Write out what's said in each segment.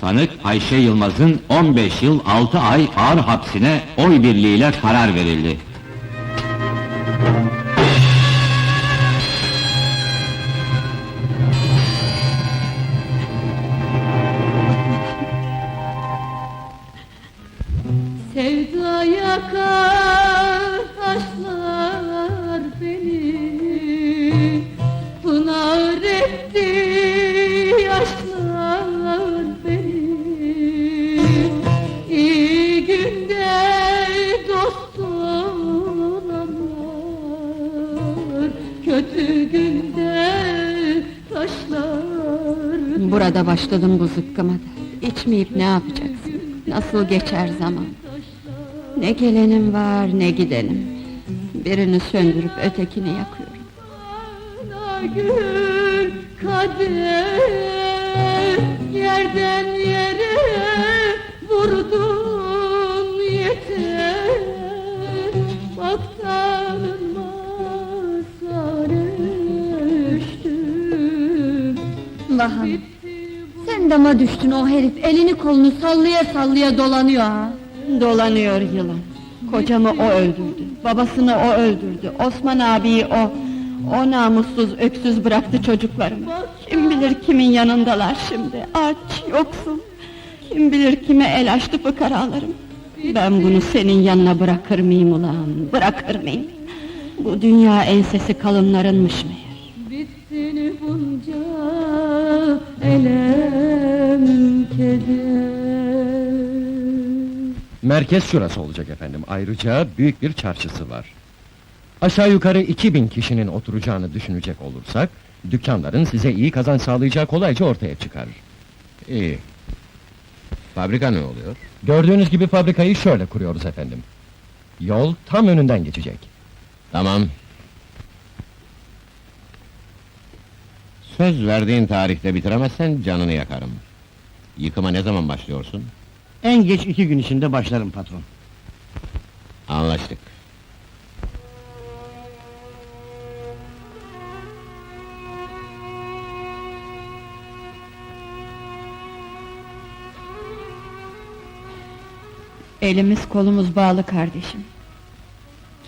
Sanık Ayşe Yılmaz'ın 15 yıl 6 ay ağır hapsine oy birliğiyle karar verildi. Sevda yakar taşlar beni Burada başladım bu zıkkıma da. İçmeyip ne yapacaksın? Nasıl geçer zaman? Ne gelenim var ne gidenim. Birini söndürüp ötekini yakıyorum. Gül kader yerden yere vurdun yeter bak Bitti sen dama düştün o herif elini kolunu sallaya sallaya dolanıyor ha. Dolanıyor yılan. Kocamı o öldürdü, babasını o öldürdü, Osman abiyi o... O namussuz öksüz bıraktı çocuklarımı. Kim bilir kimin yanındalar şimdi, aç, yoksul. Kim bilir kime el açtı fıkaralarım. Ben bunu senin yanına bırakır mıyım ulan, bırakır mıyım? Bu dünya ensesi kalınlarınmış meğer. bittin bunca elem keder Merkez şurası olacak efendim. Ayrıca büyük bir çarşısı var. Aşağı yukarı 2000 kişinin oturacağını düşünecek olursak, dükkanların size iyi kazanç sağlayacağı kolayca ortaya çıkar. İyi. Fabrika ne oluyor? Gördüğünüz gibi fabrikayı şöyle kuruyoruz efendim. Yol tam önünden geçecek. Tamam. Söz verdiğin tarihte bitiremezsen canını yakarım. Yıkıma ne zaman başlıyorsun? En geç iki gün içinde başlarım patron. Anlaştık. Elimiz kolumuz bağlı kardeşim.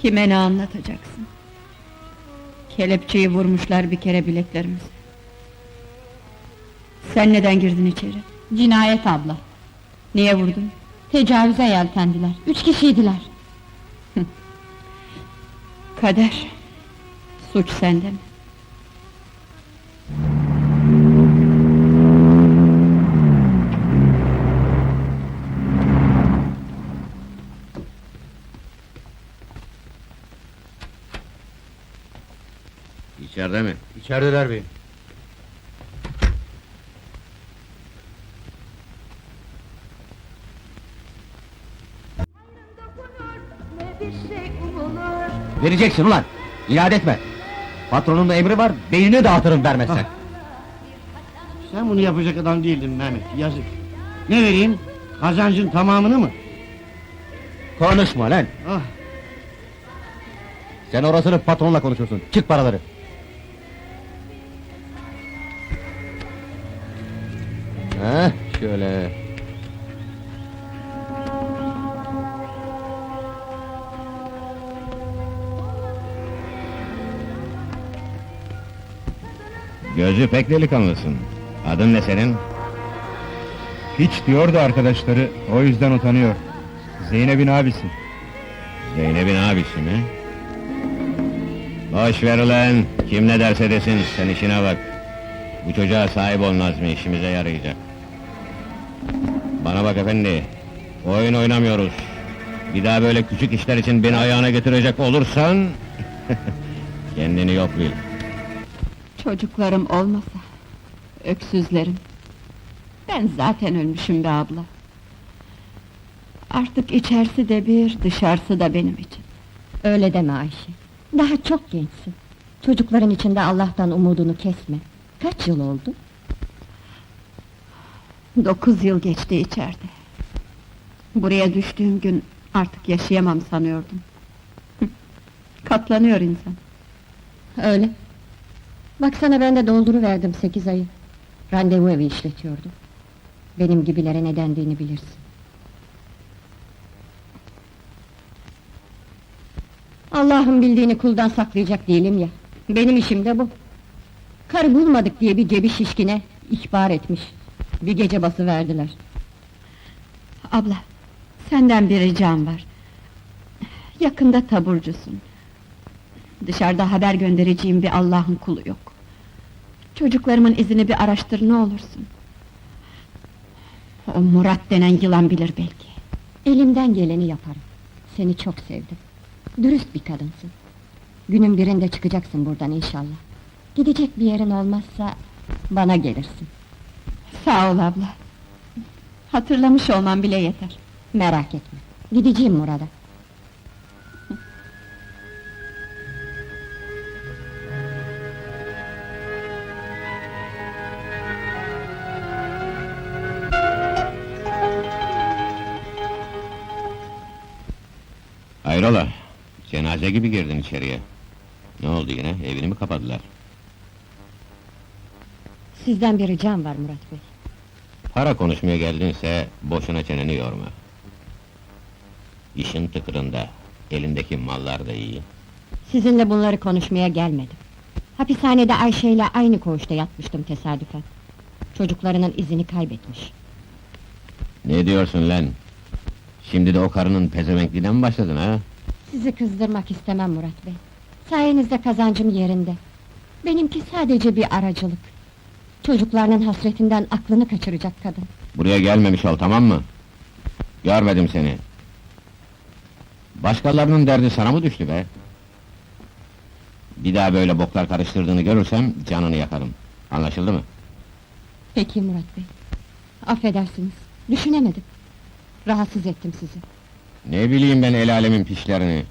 Kime ne anlatacaksın? Kelepçeyi vurmuşlar bir kere bileklerimize. Sen neden girdin içeri? Cinayet abla. Niye vurdun? Tecavüze yeltendiler. Üç kişiydiler. Kader. Suç sende mi? İçeride mi? İçerideler beyim. Vereceksin ulan! İade etme! Patronun da emri var, beynini dağıtırım vermezsen. Sen bunu yapacak adam değildin Mehmet, yazık. Ne vereyim? Kazancın tamamını mı? Konuşma lan! Ah, Sen orasını patronla konuşursun, çık paraları! Heh, şöyle... Gözü pek delikanlısın. Adın ne senin? Hiç diyordu arkadaşları, o yüzden utanıyor. Zeynep'in abisi. Zeynep'in abisi mi? Boş ver ulan, kim ne derse desin, sen işine bak. Bu çocuğa sahip ol Nazmi, işimize yarayacak. Bana bak efendi, oyun oynamıyoruz. Bir daha böyle küçük işler için beni ayağına götürecek olursan... ...kendini yok bil. Çocuklarım olmasa, öksüzlerim. Ben zaten ölmüşüm be abla. Artık içerisi de bir, dışarısı da benim için. Öyle deme Ayşe. Daha çok gençsin. Çocukların içinde Allah'tan umudunu kesme. Kaç yıl oldu? Dokuz yıl geçti içeride. Buraya düştüğüm gün artık yaşayamam sanıyordum. Katlanıyor insan. Öyle. Baksana ben de dolduruverdim sekiz ayı. Randevu evi işletiyordum. Benim gibilere ne dendiğini bilirsin. Allah'ın bildiğini kuldan saklayacak değilim ya. Benim işim de bu. Karı bulmadık diye bir cebi şişkine ihbar etmiş. Bir gece bası verdiler. Abla, senden bir ricam var. Yakında taburcusun. Dışarıda haber göndereceğim bir Allah'ın kulu yok. Çocuklarımın izini bir araştır ne olursun. O Murat denen yılan bilir belki. Elimden geleni yaparım. Seni çok sevdim. Dürüst bir kadınsın. Günün birinde çıkacaksın buradan inşallah. Gidecek bir yerin olmazsa bana gelirsin. Sağ ol abla. Hatırlamış olman bile yeter. Merak etme. Gideceğim Murat'a. Hayrola? Cenaze gibi girdin içeriye. Ne oldu yine? Evini mi kapadılar? Sizden bir ricam var Murat Bey. Para konuşmaya geldinse boşuna çeneni yorma. İşin tıkırında, elindeki mallar da iyi. Sizinle bunları konuşmaya gelmedim. Hapishanede Ayşe ile aynı koğuşta yatmıştım tesadüfen. Çocuklarının izini kaybetmiş. Ne diyorsun lan? Şimdi de o karının pezevenkliğine mi başladın ha? Sizi kızdırmak istemem Murat Bey. Sayenizde kazancım yerinde. Benimki sadece bir aracılık. Çocuklarının hasretinden aklını kaçıracak kadın. Buraya gelmemiş ol, tamam mı? Görmedim seni. Başkalarının derdi sana mı düştü be? Bir daha böyle boklar karıştırdığını görürsem canını yakarım. Anlaşıldı mı? Peki Murat Bey. Affedersiniz, düşünemedim. Rahatsız ettim sizi. Ne bileyim ben el alemin pişlerini.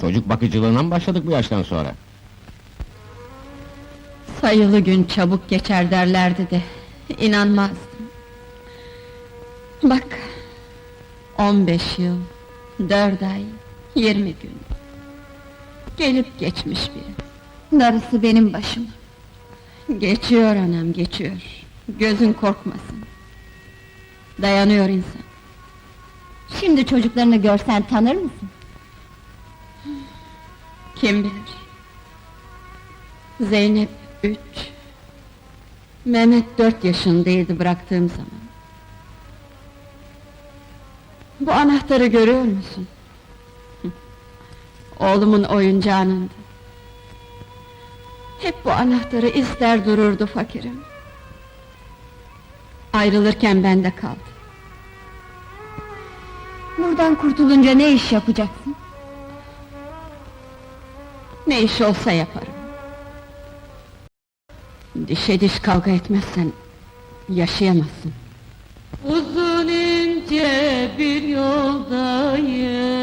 Çocuk bakıcılığına mı başladık bu yaştan sonra? Sayılı gün çabuk geçer derlerdi de, inanmazdım. Bak, 15 yıl, dört ay, 20 gün. Gelip geçmiş biri. Darısı benim başıma. Geçiyor anam, geçiyor. Gözün korkmasın. Dayanıyor insan. Şimdi çocuklarını görsen tanır mısın? Kim bilir? Zeynep üç, Mehmet dört yaşındaydı bıraktığım zaman. Bu anahtarı görüyor musun? Oğlumun oyuncağınındı. Hep bu anahtarı ister dururdu fakirim. Ayrılırken bende kaldı. Buradan kurtulunca ne iş yapacaksın? Ne iş olsa yaparım. Dişe diş kavga etmezsen yaşayamazsın. Uzun ince bir yoldayım.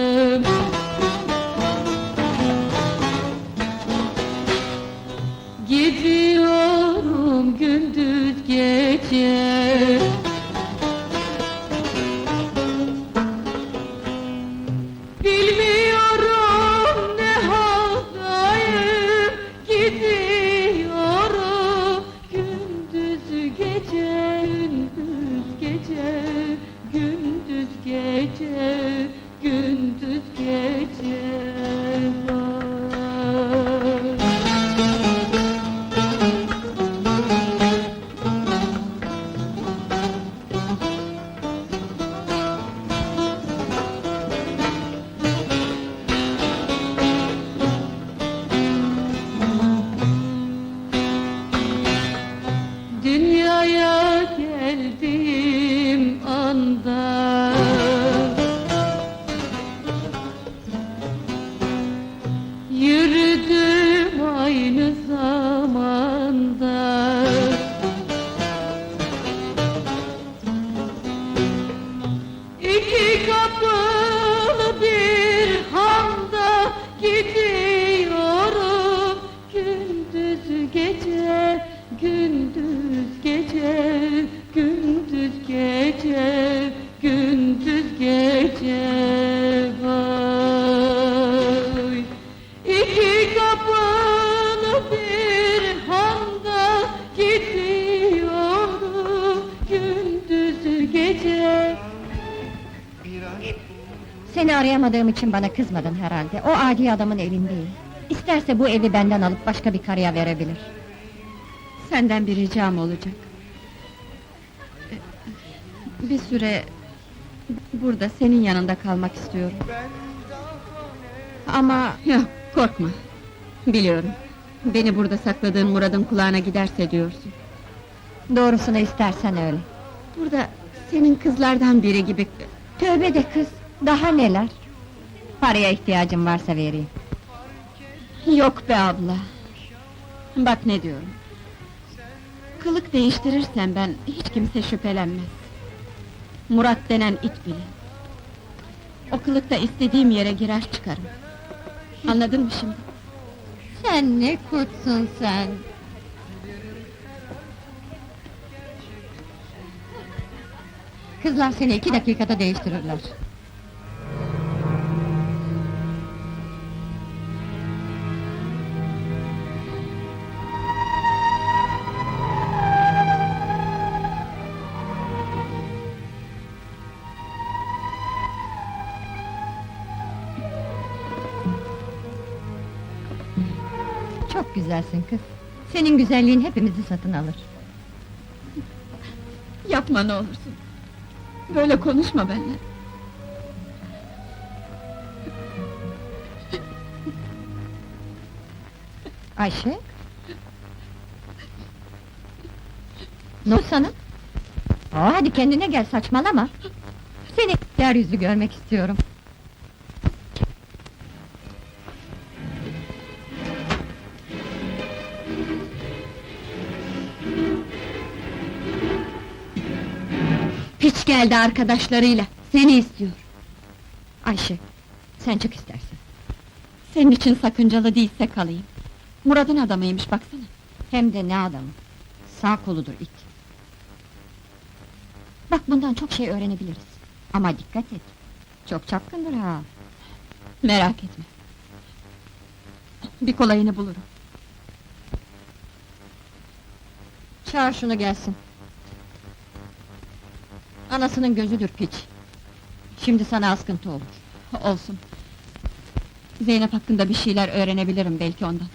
gece gündüz gece Dünyaya geldim. Seni arayamadığım için bana kızmadın herhalde. O adi adamın elindeyim. İsterse bu evi benden alıp başka bir karıya verebilir. Senden bir ricam olacak. Bir süre burada senin yanında kalmak istiyorum. Ama Yok, korkma. Biliyorum. Beni burada sakladığın Murad'ın kulağına giderse diyorsun. doğrusunu istersen öyle. Burada senin kızlardan biri gibi... Tövbe de kız, daha neler? Paraya ihtiyacım varsa vereyim. Yok be abla. Bak ne diyorum. Kılık değiştirirsen ben hiç kimse şüphelenmez. Murat denen it bile. O kılıkta istediğim yere girer çıkarım. Anladın mı şimdi? Sen ne kurtsun sen! Kızlar seni iki dakikada değiştirirler. Güzelsin kız. Senin güzelliğin hepimizi satın alır. Yapma ne olursun. Böyle konuşma benimle. Ayşe? Ne oldu sana? Aa, hadi kendine gel saçmalama. Seni yeryüzü görmek istiyorum. Geldi arkadaşlarıyla. Seni istiyor. Ayşe, sen çık istersen. Senin için sakıncalı değilse kalayım. Murat'ın adamıymış baksana. Hem de ne adamı. Sağ koludur it. Bak bundan çok şey öğrenebiliriz. Ama dikkat et. Çok çapkındır ha. Merak etme. Bir kolayını bulurum. Çağır şunu gelsin. Anasının gözüdür piç. Şimdi sana askıntı olur. Olsun. Zeynep hakkında bir şeyler öğrenebilirim belki ondan.